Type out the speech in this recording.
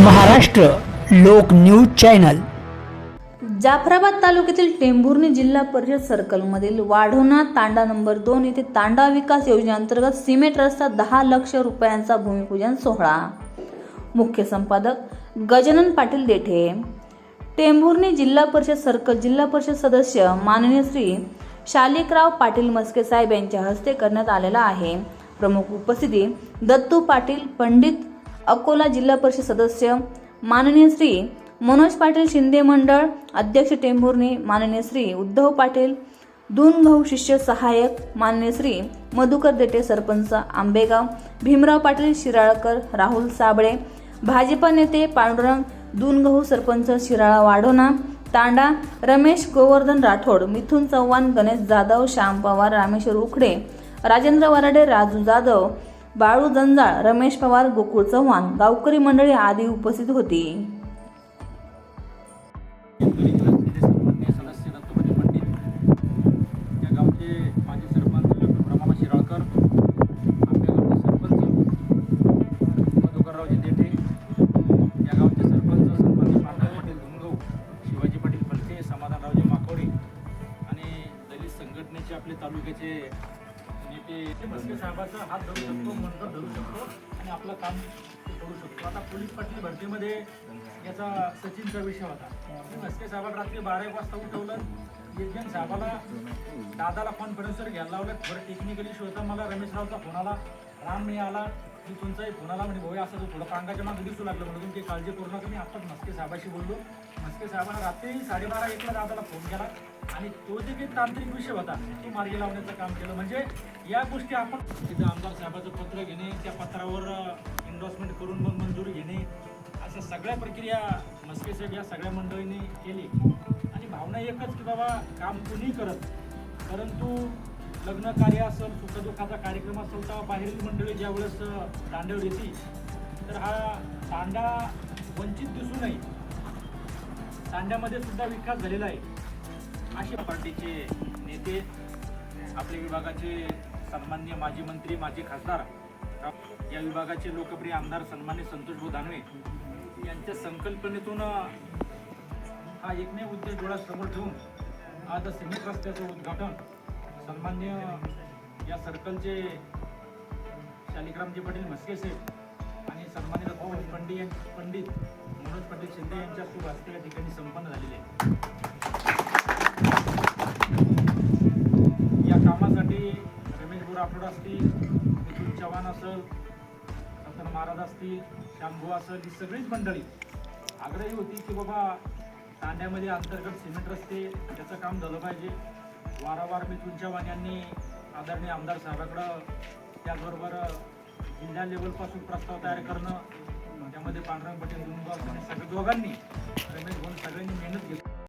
महाराष्ट्र लोक news channel. Jafrabad तालुक्यातील टेंभुर्णी जिल्हा परिषद सर्कलमधील वाढोणा तांडा नंबर दोन येथे तांडा विकास योजनेअंतर्गत सिमेंट रस्ता दहा लक्ष रुपयांचा भूमिपूजन सोहळा. मुख्य संपादक गजानन पाटील देठे टेंभुर्णी जिल्हा परिषद सर्कल जिल्हा परिषद सदस्य माननीय श्री शालिकराव पाटील मस्के साहेब यांच्या हस्ते करण्यात आलेला आहे. प्रमुख उपस्थिती दत्तू पाटील पंडित अकोला जिल्हा परिषद सदस्य. माननीय श्री मनोज पाटील शिंदे मंडळ अध्यक्ष टेंभुर्णी. माननीय श्री उद्धव पाटील. दूनभाऊ शिष्य सहाय्यक. माननीय श्री मधुकर देटे सरपंच आंबेगाव. भीमराव पाटील शिराळकर राहुल साबळे. भाजपा नेते पांडुरंग दूनगहू सरपंच शिराळा वाढोणा तांडा रमेश गोवर्धन राठोड मिथुन चव्हाण गणेश जाधव श्याम पवार रामेश्वर उखडे राजेंद्र वराडे राजू जाधव बाळू जंजाळ रमेश पवार गोकुळ चव्हाण गावकरी मंडळी आदी उपस्थित होती. गावचे सरपंच शिराळकर आपल्या गावचे सरपंच सरपंच पांडव शिवाजी समाधानरावजी माकोडे आणि दलित संघटनेचे आपले तालुक्याचे आणि ते मस्के साहेबाचा हात धरू शकतो मंत्र धरू शकतो आणि आपलं काम ते करू शकतो. आता पोलीस पाटील भरतीमध्ये याचा सचिनचा विषय होता. मस्के साहेबाला रात्री बारा एक वाजता उठवलं. यजन साहेबाला दादाला कॉन्फरन्सवर घ्यायला लावलं बरं टेक्निकल इश्यू होता मला रमेशरावचा फोन आला. राम नाही आला. मी तुमचाही फोन आला म्हणजे असा जो थोडं पांगाच्या मागे दिसू लागलं म्हणून तुमची काळजी करू नका. मी आत्ताच मस्के साहेबाशी बोललो. मस्के साहेबांना रात्री साडेबारा एकला दादाला फोन केला आणि तो जे काही तांत्रिक विषय होता तो मार्गी लावण्याचं काम केलं. म्हणजे या गोष्टी आपण तिथं आमदार साहेबाचं पत्र घेणे त्या पत्रावर एन्डॉर्समेंट करून मग मंजुरी घेणे अशा सगळ्या प्रक्रिया मस्के साहेब या सगळ्या मंडळींनी केली. आणि भावना एकच की बाबा काम कुणी करत? परंतु लग्न कार्य असेल सुखदुःखाचा कार्यक्रम असेल तर बाहेरील मंडळी ज्यावेळेस दांड्यावर येते तर हा तांडा वंचित दिसू नये. तांड्यामध्ये सुद्धा विकास झालेला आहे. अशा पार्टीचे नेते आपल्या विभागाचे सन्मान्य माजी मंत्री माजी खासदार या विभागाचे लोकप्रिय आमदार सन्मान्य संतोष दानवे यांच्या संकल्पनेतून हा एकमेव उद्देश डोळ्यासमोर ठेवून आज सिमेंट रस्त्याचं उद्घाटन सन्मान्य या सर्कलचे शालिग्रामजी पाटील म्हस्के साहेब आणि सन्मान्य भाऊ पंडित पंडित मनोज पाटील शिंदे यांच्या शुभ हस्ते या ठिकाणी संपन्न झालेले आहे या कामासाठी रमेश बोर आठवड असतील नितीन चव्हाण असेल रतन महाराज असतील शांभू असेल ही सगळीच मंडळी आग्रही होती की बाबा तांड्यामध्ये अंतर्गत सिमेंट रस्ते त्याचं काम झालं पाहिजे. वारंवार मी तुमच्या वाण्यांनी आदरणीय आमदार साहेबाकडं त्याचबरोबर जिल्हा लेवलपासून प्रस्ताव तयार करणं त्यामध्ये पांडुरंग पटेल गुणगाव सगळ्या दोघांनी रमेश सगळ्यांनी मेहनत घेतली.